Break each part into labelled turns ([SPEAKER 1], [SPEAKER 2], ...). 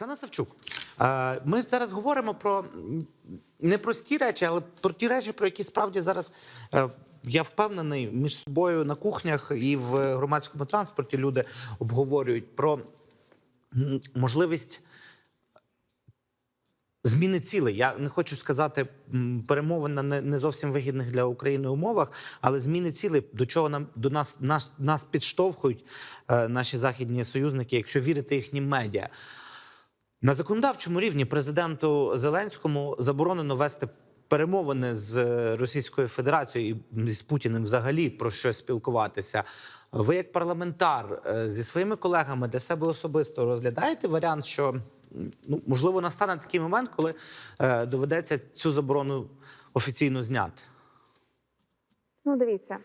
[SPEAKER 1] Оксана Савчук, ми зараз говоримо про непрості речі, але про ті речі, про які справді зараз е, я впевнений між собою на кухнях і в громадському транспорті люди обговорюють про можливість. Зміни цілей. Я не хочу сказати перемовин на не зовсім вигідних для України умовах, але зміни цілей, до чого нам до нас нас, нас підштовхують е, наші західні союзники, якщо вірити їхнім медіа. На законодавчому рівні президенту Зеленському заборонено вести перемовини з е, Російською Федерацією і з Путіним взагалі про що спілкуватися. Ви, як парламентар, е, зі своїми колегами для себе особисто розглядаєте варіант, що ну можливо настане такий момент, коли е, доведеться цю заборону офіційно зняти.
[SPEAKER 2] Ну, дивіться,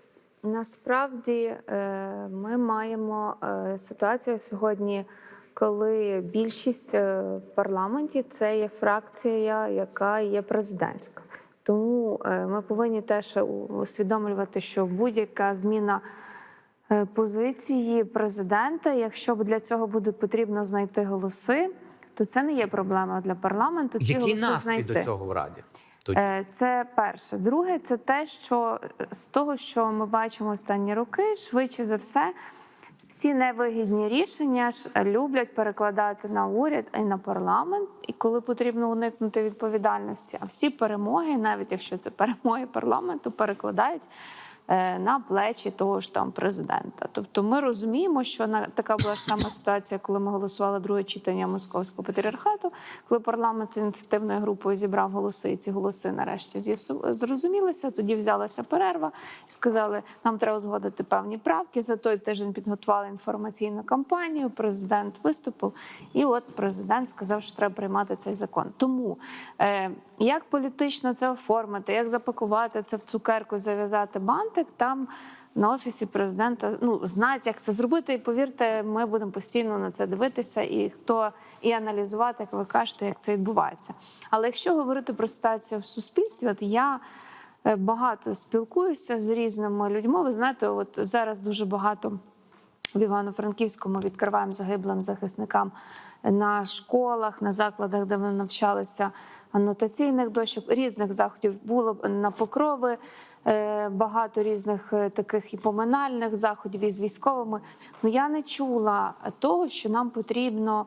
[SPEAKER 2] насправді е, ми маємо е, ситуацію сьогодні, коли більшість е, в парламенті це є фракція, яка є президентська. Тому е, ми повинні теж усвідомлювати, що будь-яка зміна е, позиції президента, якщо для цього буде потрібно знайти голоси, то це не є проблема для парламенту. Ці
[SPEAKER 1] Який
[SPEAKER 2] голоси знайти.
[SPEAKER 1] до цього в Раді?
[SPEAKER 2] Це перше. Друге, це те, що з того, що ми бачимо останні роки, швидше за все, всі невигідні рішення ж люблять перекладати на уряд і на парламент, і коли потрібно уникнути відповідальності. А всі перемоги, навіть якщо це перемоги парламенту, перекладають. Е, На плечі того ж там президента, тобто ми розуміємо, що на така була ж сама ситуація, коли ми голосували друге читання московського патріархату, коли парламент з ініціативною групою зібрав голоси, і ці голоси нарешті зрозумілися. Тоді взялася перерва і сказали, нам треба узгодити певні правки. За той тиждень підготували інформаційну кампанію. Президент виступив, і от президент сказав, що треба приймати цей закон. Тому е, як політично це оформити, як запакувати це в цукерку, зав'язати бантик там. На офісі президента ну знають, як це зробити, і повірте, ми будемо постійно на це дивитися, і хто і аналізувати, як ви кажете, як це відбувається. Але якщо говорити про ситуацію в суспільстві, от я е, багато спілкуюся з різними людьми. Ви знаєте, от зараз дуже багато в Івано-Франківському відкриваємо загиблим захисникам на школах, на закладах, де вони навчалися анотаційних дощок, різних заходів було на покрови. е, Багато різних е, таких і поминальних заходів із військовими. Ну я не чула того, що нам потрібно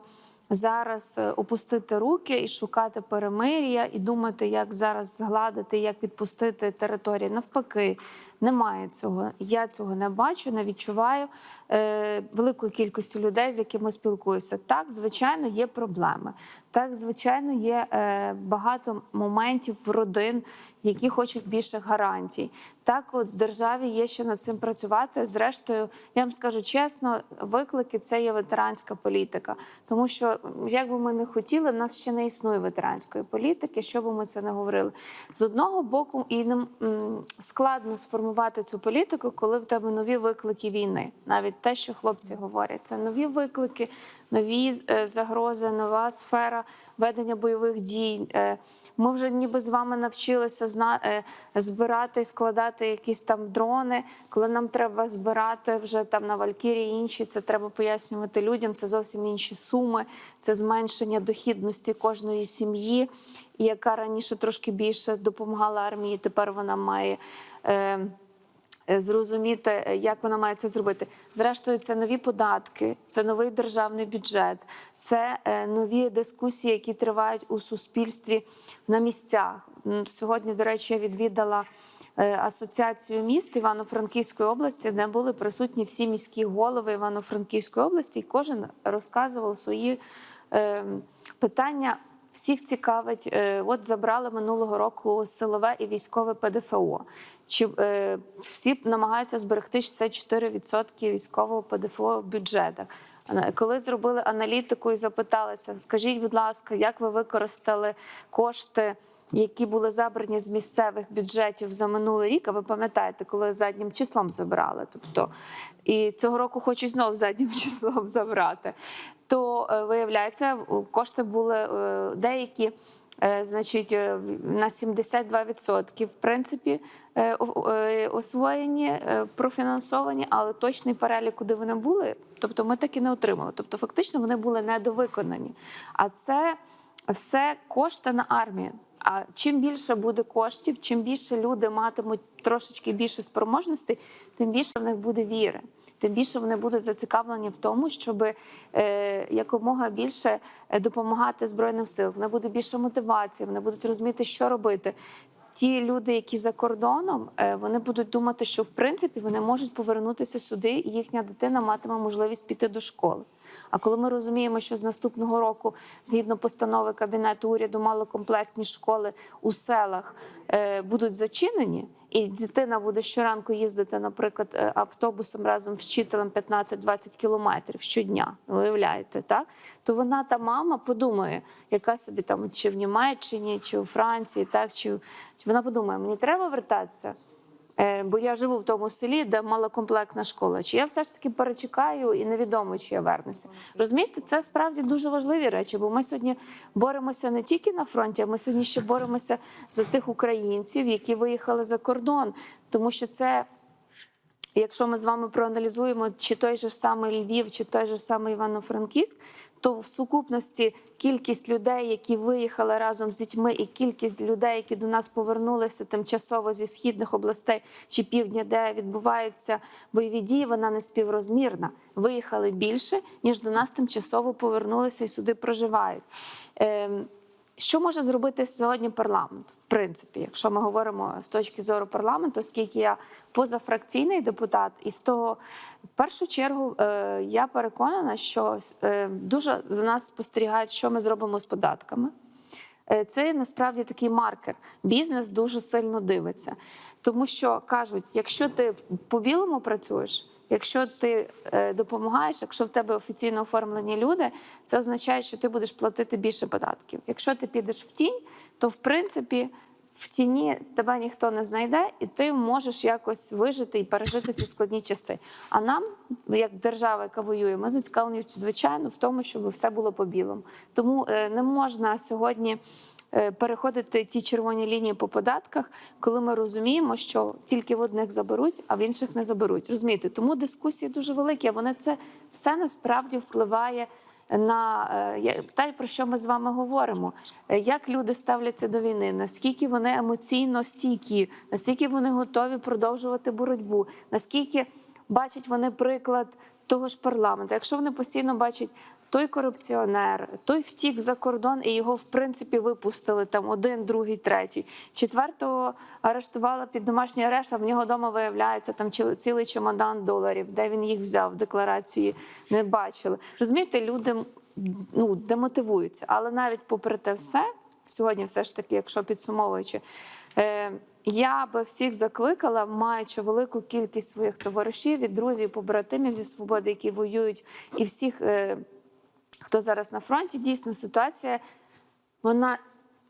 [SPEAKER 2] зараз е, опустити руки і шукати перемир'я, і думати, як зараз згладити, як відпустити території. Навпаки, немає цього. Я цього не бачу, не відчуваю е, великої кількості людей, з якими спілкуюся. Так, звичайно, є проблеми. Так, звичайно, є е, багато моментів в родин, які хочуть більше гарантій. Так, от державі є ще над цим працювати. Зрештою, я вам скажу чесно, виклики це є ветеранська політика, тому що як би ми не хотіли, нас ще не існує ветеранської політики, що би ми це не говорили. З одного боку, і нам складно сформувати цю політику, коли в тебе нові виклики війни. Навіть те, що хлопці говорять, це нові виклики, нові е, загрози, нова сфера ведення бойових дій. Е, Ми вже ніби з вами навчилися е, збирати і складати якісь там дрони. Коли нам треба збирати вже там на Валькірі інші, це треба пояснювати людям. Це зовсім інші суми, це зменшення дохідності кожної сім'ї, яка раніше трошки більше допомагала армії. Тепер вона має. Е, е, Зрозуміти, е, як вона має це зробити. Зрештою, це нові податки, це новий державний бюджет, це е, нові дискусії, які тривають у суспільстві на місцях. Сьогодні, до речі, я відвідала асоціацію міст Івано-Франківської області, де були присутні всі міські голови Івано-Франківської області, і кожен розказував свої е, питання. Всіх цікавить, е, от забрали минулого року силове і військове ПДФО. Чи е, всі намагаються зберегти 64% військового ПДФО в бюджетах? Коли зробили аналітику і запиталися, скажіть, будь ласка, як ви використали кошти, які були забрані з місцевих бюджетів за минулий рік? А ви пам'ятаєте, коли заднім числом забрали? Тобто і цього року хочуть знов заднім числом забрати. То е, виявляється, кошти були е, деякі Е, Значить, на 72% в принципі освоєні, профінансовані, але точний перелік, куди вони були, тобто ми так і не отримали. Тобто, фактично, вони були недовиконані. А це все кошти на армію. А чим більше буде коштів, чим більше люди матимуть трошечки більше спроможностей, тим більше в них буде віри. Тим більше вони будуть зацікавлені в тому, щоб е, якомога більше е, допомагати збройним силам. Вони буде більше мотивації, вони будуть розуміти, що робити. Ті люди, які за кордоном, е, вони будуть думати, що в принципі вони можуть повернутися сюди, і їхня дитина матиме можливість піти до школи. А коли ми розуміємо, що з наступного року, згідно постанови кабінету уряду, малокомплектні школи у селах будуть зачинені, і дитина буде щоранку їздити, наприклад, е, автобусом разом з вчителем 15-20 кілометрів щодня. Уявляєте, так? То вона та мама подумає, яка собі там чи в Німеччині, чи у Франції, так чи, вона подумає, мені треба вертатися. Е, Бо я живу в тому селі, де малокомплектна школа. Чи я все ж таки перечекаю і невідомо, чи я вернуся. Розумієте, це справді дуже важливі речі, бо ми сьогодні боремося не тільки на фронті, а ми сьогодні ще боремося за тих українців, які виїхали за кордон, тому що це. Якщо ми з вами проаналізуємо чи той же самий Львів, чи той же самий Івано-Франківськ, то в сукупності кількість людей, які виїхали разом з дітьми, і кількість людей, які до нас повернулися тимчасово зі східних областей чи півдня, де відбуваються бойові дії, вона не співрозмірна. Виїхали більше, ніж до нас тимчасово повернулися і сюди проживають. Що може зробити сьогодні парламент? В принципі, якщо ми говоримо з точки зору парламенту, оскільки я позафракційний депутат, і з того в першу чергу е, я переконана, що е, дуже за нас спостерігають, що ми зробимо з податками. Е, Це насправді такий маркер. Бізнес дуже сильно дивиться, тому що кажуть: якщо ти по білому працюєш. Якщо ти е, допомагаєш, якщо в тебе офіційно оформлені люди, це означає, що ти будеш платити більше податків. Якщо ти підеш в тінь, то в принципі в тіні тебе ніхто не знайде, і ти можеш якось вижити і пережити ці складні часи. А нам, як держава, яка воює, ми зацікавлені звичайно в тому, щоб все було по білому. Тому е, не можна сьогодні переходити ті червоні лінії по податках, коли ми розуміємо, що тільки в одних заберуть, а в інших не заберуть. Розумієте, тому дискусії дуже великі. а Вони це все насправді впливає на е, те, про що ми з вами говоримо. Е, Як люди ставляться до війни, наскільки вони емоційно стійкі, наскільки вони готові продовжувати боротьбу, наскільки бачать вони приклад того ж парламенту. Якщо вони постійно бачать той корупціонер, той втік за кордон і його в принципі випустили там один, другий, третій. Четвертого арештували під домашній арешт, а в нього вдома виявляється там цілий чемодан доларів, де він їх взяв, в декларації не бачили. Розумієте, люди ну, демотивуються. Але навіть попри те все, сьогодні, все ж таки, якщо підсумовуючи. Е, я би всіх закликала, маючи велику кількість своїх товаришів і друзів, побратимів зі свободи, які воюють, і всіх, е, хто зараз на фронті, дійсно ситуація, вона,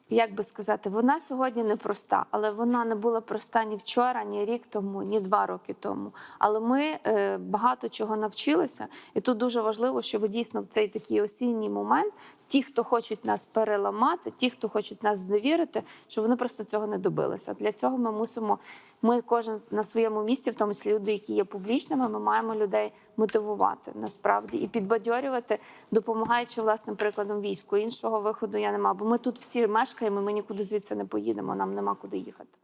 [SPEAKER 2] як би сказати, вона сьогодні непроста, але вона не була проста ні вчора, ні рік тому, ні два роки тому. Але ми е, багато чого навчилися, і тут дуже важливо, щоб дійсно в цей такий осінній момент ті, хто хочуть нас переламати, ті, хто хочуть нас зневірити, щоб вони просто цього не добилися. Для цього ми мусимо. Ми кожен на своєму місці, в тому числі люди, які є публічними, ми маємо людей мотивувати насправді і підбадьорювати, допомагаючи власним прикладом війську. Іншого виходу я не маю, бо ми тут всі мешкаємо, ми нікуди звідси не поїдемо. Нам нема куди їхати.